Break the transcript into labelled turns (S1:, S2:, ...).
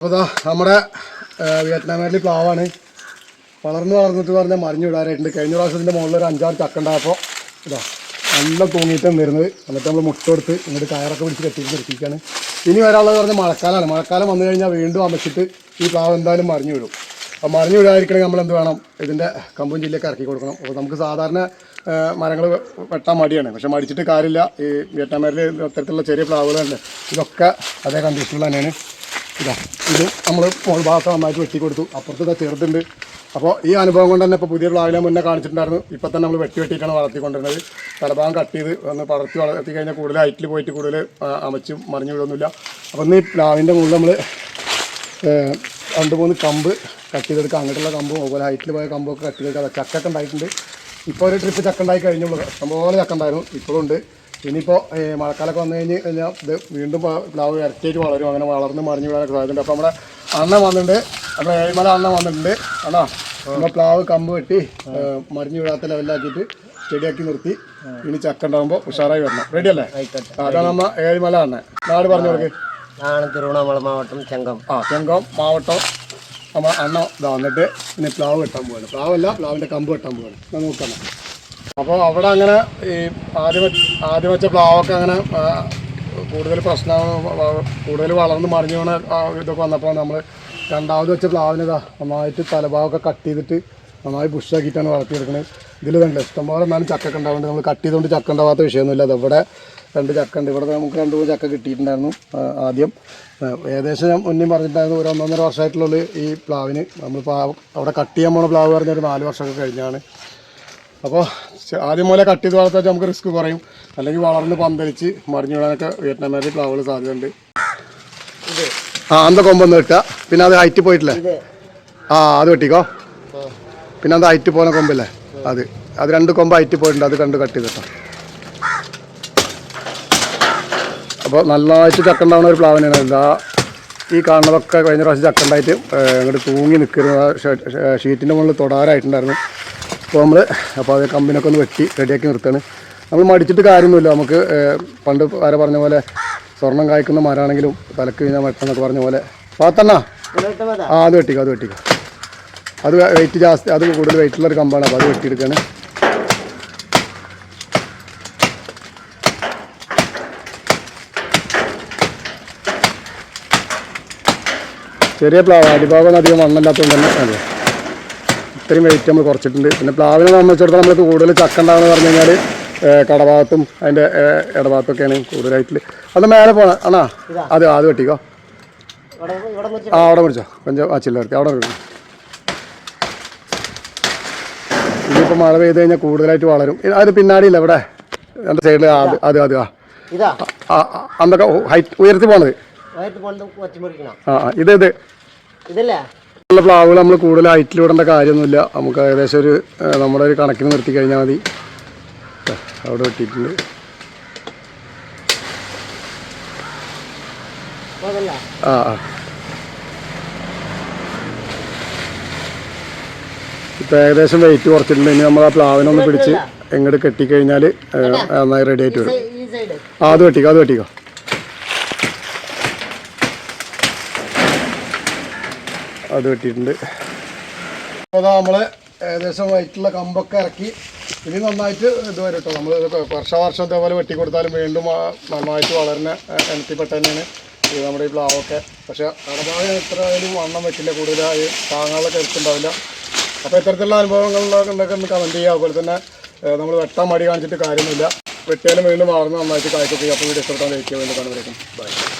S1: അപ്പോൾ ഇതാ നമ്മുടെ വിയറ്റ്നാമിലെ പ്ലാവാണ്. വളർന്ന് വളർന്നിട്ട് പറഞ്ഞാൽ മറിഞ്ഞു വിടാനായിട്ടുണ്ട് കഴിഞ്ഞ പ്രാവശ്യത്തിന്റെ മുകളിൽ ഒരു അഞ്ചാറ് ചക്ക ഉണ്ടായപ്പോൾ ഇതാ നല്ല തൂങ്ങിയിട്ടാണ് വരുന്നത്. എന്നിട്ട് നമ്മൾ മുട്ട കൊടുത്ത് ഇങ്ങോട്ട് കയറൊക്കെ പിടിച്ച് കെട്ടിയിട്ട് നിർത്തിക്കുകയാണ് ഇനി വരാനുള്ളത് പറഞ്ഞാൽ മഴക്കാലമാണ് മഴക്കാലം വന്നു കഴിഞ്ഞാൽ വീണ്ടും അമച്ചിട്ട് ഈ പ്ലാവ് എന്തായാലും മറിഞ്ഞു വിടും. അപ്പോൾ മറിഞ്ഞു വിടാതിരിക്കണമെങ്കിൽ നമ്മൾ എന്ത് വേണം? ഇതിന്റെ കമ്പും ജില്ലയൊക്കെ ഇറക്കി കൊടുക്കണം. അപ്പോൾ നമുക്ക് സാധാരണ മരങ്ങൾ വെട്ടാൻ മടിയാണ്. പക്ഷെ മടിച്ചിട്ട് കാര്യമില്ല. ഈ വിയറ്റ്നാമിൽ അത്തരത്തിലുള്ള ചെറിയ പ്ലാവുകളുണ്ട്. ഇതൊക്കെ അതേ കണ്ടീഷനിൽ തന്നെയാണ്. ഇതാ ഇത് നമ്മൾ മോൾ ഭാഗത്ത് നന്നായിട്ട് വെട്ടി കൊടുത്തു. അപ്പുറത്ത് ചെറുതുണ്ട്. അപ്പോൾ ഈ അനുഭവം കൊണ്ട് തന്നെ ഇപ്പോൾ പുതിയ പ്ലാവിനെ മുന്നേ കാണിച്ചിട്ടുണ്ടായിരുന്നു. ഇപ്പം തന്നെ നമ്മൾ വെട്ടി വെട്ടിയിട്ടാണ് വളർത്തിക്കൊണ്ടിരുന്നത്. തലഭാഗം കട്ട് ചെയ്ത് ഒന്ന് പടർത്തി വളർത്തി കഴിഞ്ഞാൽ കൂടുതൽ ഹൈറ്റിൽ പോയിട്ട് കൂടുതൽ അമച്ചും മറിഞ്ഞു വിടുന്നില്ല അപ്പോൾ ഇന്ന് ഈ പ്ലാവിന്റെ മുകളിൽ നമ്മൾ രണ്ട് മൂന്ന് കമ്പ് കട്ട് ചെയ്തെടുക്കുക അങ്ങോട്ടുള്ള കമ്പും അതുപോലെ ഹൈറ്റിൽ പോയ കമ്പൊക്കെ കട്ട് ചെയ്തെടുക്കുക ചക്കൊക്കെ ഉണ്ടായിട്ടുണ്ട്. ഇപ്പോൾ ഒരു ട്രിപ്പ് ചക്ക ഉണ്ടായി കഴിഞ്ഞുള്ളൂ ഇഷ്ടംപോലെ ചക്ക ഇപ്പോഴും ഉണ്ട്. ഇനിയിപ്പോൾ മഴക്കാലമൊക്കെ വന്നു കഴിഞ്ഞ് കഴിഞ്ഞാൽ ഇത് വീണ്ടും പ്ലാവ് ഇരട്ടിയായിട്ട് വളരും. അങ്ങനെ വളർന്ന് മറിഞ്ഞ് വിടാനൊക്കെ സാധ്യതയുണ്ട്. അപ്പോൾ നമ്മുടെ അണ്ണൻ വന്നിട്ടുണ്ട്. നമ്മുടെ ഏഴിമല അണ്ണൻ വന്നിട്ടുണ്ട്. അണ്ണാ നമ്മുടെ പ്ലാവ് കമ്പ് വെട്ടി മറിഞ്ഞ് വീഴാത്ത ലെവലാക്കിയിട്ട് ലെവലിലാക്കിയിട്ട് ചെടിയാക്കി നിർത്തി. ഇനി ചക്ക ഉണ്ടാകുമ്പോൾ ഉഷാറായി വരണം. റെഡി അല്ലേ? അതാണ് നമ്മ ഏഴിമല അണ്ണ നാട് പറഞ്ഞു കൊടുക്ക്.
S2: തിരുവണ്ണാമല മാവട്ടം ചെങ്കം.
S1: ആ ചെങ്കം മാവട്ടം നമ്മൾ അണ്ണ ഇതാ വന്നിട്ട് ഇനി പ്ലാവ് വെട്ടാൻ പോവാണ്. പ്ലാവല്ല പ്ലാവിന്റെ കമ്പ് വെട്ടാൻ പോവാണ്. ഞാൻ നോക്കണം അപ്പോൾ അവിടെ അങ്ങനെ ഈ ആദ്യം ആദ്യം വെച്ച പ്ലാവൊക്കെ അങ്ങനെ കൂടുതൽ പ്രശ്നം കൂടുതൽ വളർന്ന് മറിഞ്ഞു വീണ ഇതൊക്കെ വന്നപ്പോൾ നമ്മൾ രണ്ടാമത് വെച്ച പ്ലാവിന് ഇതാ നന്നായിട്ട് തലഭാവമൊക്കെ കട്ട് ചെയ്തിട്ട് നന്നായി ബുഷാക്കിയിട്ടാണ് വളർത്തിയെടുക്കുന്നത് ഇതിൽ കണ്ടില്ല ഇഷ്ടംപോലെ എന്നാലും ചക്ക ഉണ്ടാവുന്നുണ്ട്. നമ്മൾ കട്ട് ചെയ്തുകൊണ്ട് ചക്ക ഉണ്ടാവാത്ത വിഷയമൊന്നുമില്ല. അത് ഇവിടെ രണ്ട് ചക്ക ഉണ്ട്. ഇവിടെ നമുക്ക് രണ്ട് മൂന്ന് ചക്ക കിട്ടിയിട്ടുണ്ടായിരുന്നു ആദ്യം. ഏകദേശം ഞാൻ മുന്നേ പറഞ്ഞിട്ടുണ്ടായിരുന്നു ഒരു ഒന്നൊന്നര വർഷമായിട്ടുള്ള ഈ പ്ലാവിന്. നമ്മൾ അവിടെ കട്ട് ചെയ്യാൻ പോണ പ്ലാവ് പറഞ്ഞൊരു നാല് വർഷമൊക്കെ കഴിഞ്ഞാണ്. അപ്പോൾ ആദ്യം മുതലേ കട്ട് ചെയ്ത് വളർത്താൽ നമുക്ക് റിസ്ക് കുറയും. അല്ലെങ്കിൽ വളർന്ന് പന്തലിച്ച് മറിഞ്ഞു വിടാനൊക്കെ വിയറ്റ്നാമിലെ പ്ലാവുകൾ സാധ്യതയുണ്ട്. ആ അന്ത കൊമ്പൊന്ന് വെട്ടുക. പിന്നെ അത് ഹൈറ്റ് പോയിട്ടില്ലേ? ആ അത് വെട്ടിക്കോ. പിന്നെ അത് ഹൈറ്റ് പോകുന്ന കൊമ്പല്ലേ? അത്. അത് രണ്ട് കൊമ്പ് ഹൈറ്റ് പോയിട്ടുണ്ട്. അത് കണ്ട് കട്ട് ചെയ്തിട്ടോ. അപ്പോൾ നല്ലതായിട്ട് ചക്കണ്ടാവുന്ന ഒരു പ്ലാവിനാണ് എന്താ ഈ കാണുന്നതൊക്കെ കഴിഞ്ഞ പ്രാവശ്യം ചക്കണ്ടായിട്ട് ഇങ്ങോട്ട് തൂങ്ങി നിൽക്കുന്ന ഷീറ്റിന്റെ മുകളിൽ തൊടാറായിട്ടുണ്ടായിരുന്നു. അപ്പോൾ നമ്മൾ അപ്പോൾ അത് കമ്പിനൊക്കെ ഒന്ന് വെട്ടി റെഡിയാക്കി നിർത്തുകയാണ് നമ്മൾ മടിച്ചിട്ട് കാര്യമൊന്നുമില്ല. നമുക്ക് പണ്ട് ആരെ പറഞ്ഞ പോലെ സ്വർണം കായ്ക്കുന്ന മരമാണെങ്കിലും തലക്ക് കഴിഞ്ഞാൽ വെട്ടെന്നൊക്കെ പറഞ്ഞ പോലെ. പാത്തണ്ണ? ആ അത് വെട്ടിക്കോ അത് വെട്ടിക്കോ. അത് വെയിറ്റ് ജാസ്തി അത് കൂടുതൽ വെയിറ്റുള്ളൊരു കമ്പാണ്. അപ്പോൾ അത് വെട്ടിയെടുക്കുകയാണ് ചെറിയ പ്ലാവ് അടിഭാഗം അധികം മണ്ണല്ലാത്തതുകൊണ്ട് തന്നെ അതെ. ഇത്രയും വെയിറ്റ് നമ്മൾ കുറച്ചിട്ടുണ്ട്. പിന്നെ പ്ലാവിനെ സംബന്ധിച്ചിടത്തോളം നമ്മൾക്ക് കൂടുതൽ ചക്ക ഉണ്ടാകുന്ന പറഞ്ഞു കഴിഞ്ഞാൽ കടഭാഗത്തും അതിന്റെ ഇടഭാഗത്തൊക്കെയാണ് കൂടുതലായിട്ട് അത് മേലെ പോകണം ആണോ അത് അത് വെട്ടിക്കോ.
S2: മുറിച്ച്
S1: ആ അവിടെ പിടിച്ചോ. കൊഞ്ചം ആ ചില്ലർക്ക് അവിടെ ഇറങ്ങും ഇനിയിപ്പോൾ മഴ പെയ്ത് കഴിഞ്ഞാൽ കൂടുതലായിട്ട് വളരും. അത് പിന്നാടിയില്ല ഇവിടെ? എന്റെ സൈഡിൽ അത് അത് അത് ആ. അന്നൊക്കെ ഹൈറ്റ് ഉയർത്തി പോണത്? ആ, ഇത് ഇത്.
S2: ഇതല്ലേ?
S1: ഉള്ള പ്ലാവുകൾ നമ്മൾ കൂടുതൽ ഹൈറ്റിൽ വിടേണ്ട കാര്യമൊന്നുമില്ല. നമുക്ക് ഏകദേശം ഒരു നമ്മുടെ ഒരു കണക്കിന് നിർത്തി കഴിഞ്ഞാൽ മതി. അവിടെ വെട്ടിയിട്ടുണ്ട്. ആ ആ. ഇപ്പം ഏകദേശം വെയിറ്റ് കുറച്ചിട്ടുണ്ട്. ഇനി നമ്മൾ ആ പ്ലാവിനൊന്ന് പിടിച്ച് എങ്ങോട്ട് കെട്ടിക്കഴിഞ്ഞാൽ നന്നായി റെഡി ആയിട്ട് വരും ആ അത് വെട്ടിക്കോ അത് വെട്ടിക്കോ. അത് വെട്ടിയിട്ടുണ്ട്. അപ്പോൾ നമ്മൾ ഏകദേശം വൈറ്റുള്ള കമ്പൊക്കെ ഇറക്കി. ഇനി നന്നായിട്ട് ഇത് വരും കേട്ടോ നമ്മൾ വർഷ വർഷം ഇതേപോലെ വെട്ടി കൊടുത്താലും വീണ്ടും നന്നായിട്ട് വളരുന്ന ഇനത്തിൽപ്പെട്ട തന്നെയാണ് ഇത് നമ്മുടെ ഈ പ്ലാവൊക്കെ. പക്ഷേ കടഭാഗം എത്ര ആയാലും വണ്ണം വെക്കില്ല. കൂടുതലായി താങ്ങാനുള്ള കരുത്തുണ്ടാവില്ല അപ്പോൾ ഇത്തരത്തിലുള്ള അനുഭവങ്ങളിലൊക്കെ ഒന്ന് കമന്റ് ചെയ്യുക. അതുപോലെ തന്നെ നമ്മൾ വെട്ടാൻ മടി കാണിച്ചിട്ട് കാര്യമൊന്നുമില്ല. വെട്ടിയാലും വീണ്ടും വളർന്ന് നന്നായിട്ട് കായ്ക്കൊക്കെ അപ്പോൾ വീഡിയോ ഇഷ്ടപ്പെട്ടാൽ ലൈക്ക് വേണ്ടി കാണുമ്പോഴേക്കും ബൈ